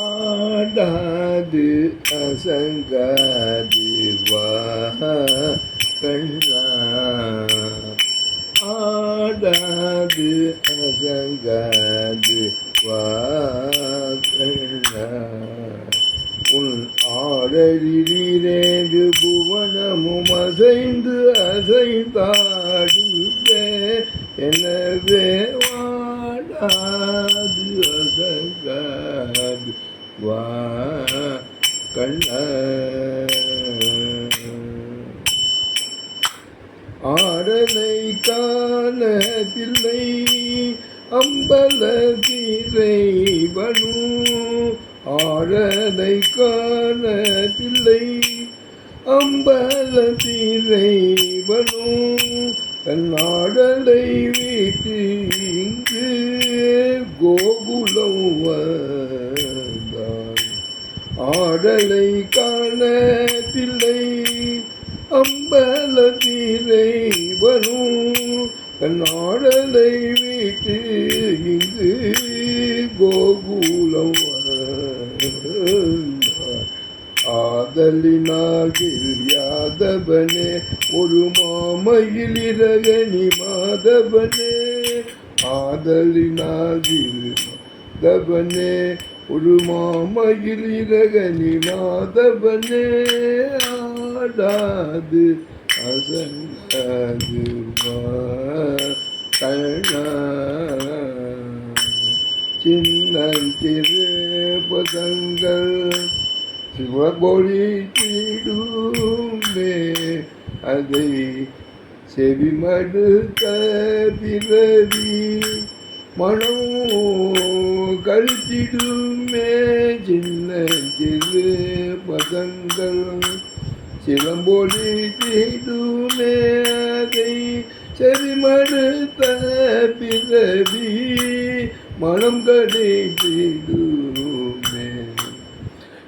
ஆடாது அசங்காது வா கண்ணா. ஆடாது அசங்காது வா கண்ணா. உன் ஆடலிரேடு புவனமும் அசைந்து அசைந்தாடுவே எனவே வாடாது அசங்காது. வா கண்ண ஆடலை காணதில்லை அம்பல திரைவனு. ஆடலை காணதில்லை அம்பல திரைவனு. தன் வீட்டு இங்கு கடலை காணதில்லை அம்பல தீரைவனும் தன் ஆடலை வீட்டு இங்கு கோகுலம் வந்தார். ஆதலினால் யாதவனே ஒரு மாமையில் மாதவனே. ஆதலினால் தவனே ஒரு மாமையில் இரகனி மாதவனே ஆடாது அசங்காது சின்னஞ்சிறு பதங்கள் சிவபொழி தீடுமே அதை செவிமடு பிறவி மனம் கழித்திடுமே சின்ன சிறு பதங்கள் சிலம்பொழி தீடுமே அதை செவிமடுத்த பிறவி. மனம் கடைத்திடுமே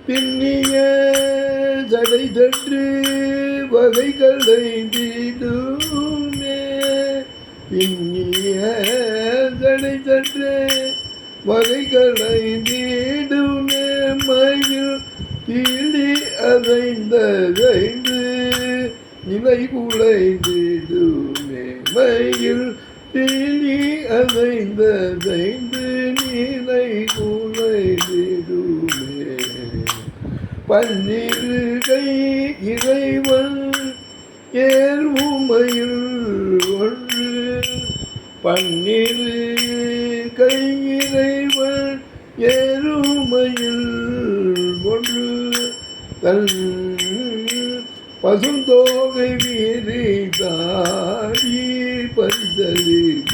பின்னிய ஜடை தற்று வகைகளை தீடுமே. பின்னிய ஜடை சற்றே வகைகளை தீடுமே மயில் கீழி அதைந்ததைந்து நிலை குலைந்திடுமே மயில் கீழி அதைந்ததைந்து நிலை குலைந்திடுமே. பன்னிரு கை இறைவன் ஏர்வுமையில் ஒன்று. பன்னிரு கை இறைவன் ஏறுமையில் ஒன்று தன் பசுந்தோகை வீரி தாடி பரிதலில்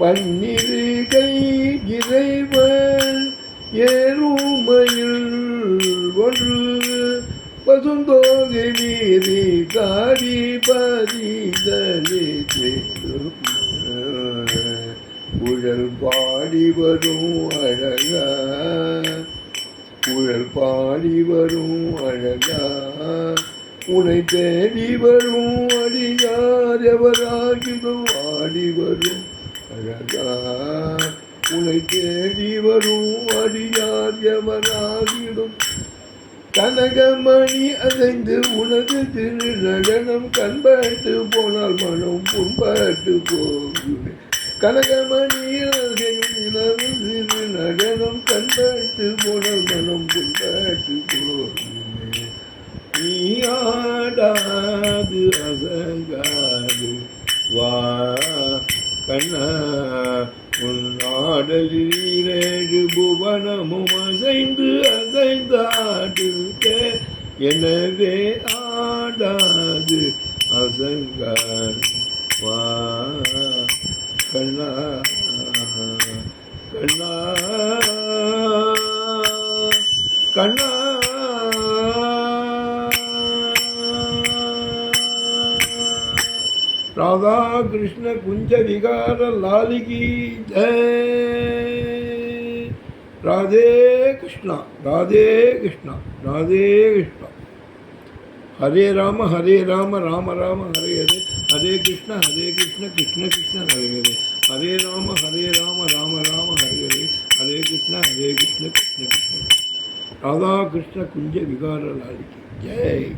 பன்னிரு கை இறைவன் ஏறுமையில் ஒன்று பசுந்தோகை வீரி காடி பரிதலே குழல் பாடி வரும் அழகா. குழல் பாடி வரும் அழகா. உனை தேடி வரும் அடியார் எவராகிதோ ஆடி வரும் அழகா. உனை தேடி வரும் அடியார் எவராகிடும் கனகமணி அசைந்து உனது திரு நடனம் கண்பட்டு போனால் மனம் புண்பட்டு போகுமே. கனகமணியும் அசையும் நடனம் கண்பட்டு போனால் மனம் கொண்டாட்டு போனே நீ ஆடாது அசங்காது. வா கண்ணா உன் ஆடலிரேழு புவனமும் அசைந்து அசைந்தாடுக எனவே ஆடாது அசங்காது. வா கண்ணா கண்ணா கண்ணா ராதா கிருஷ்ண குஞ்ச விகார லாலிகி ஜெய் ராதே கிருஷ்ணா ராதே கிருஷ்ணா ராதே கிருஷ்ணா ஹரே ராம ஹரே ராம ராம ராம ஹரே ஹரே हरे कृष्ण हरे कृष्ण कृष्ण कृष्ण, हरे हरे। हरे राम हरे राम राम राम, हरे हरे। हरे कृष्ण हरे कृष्ण कृष्ण कृष्ण। राधा कृष्ण, कुंज विकार लाल की जय।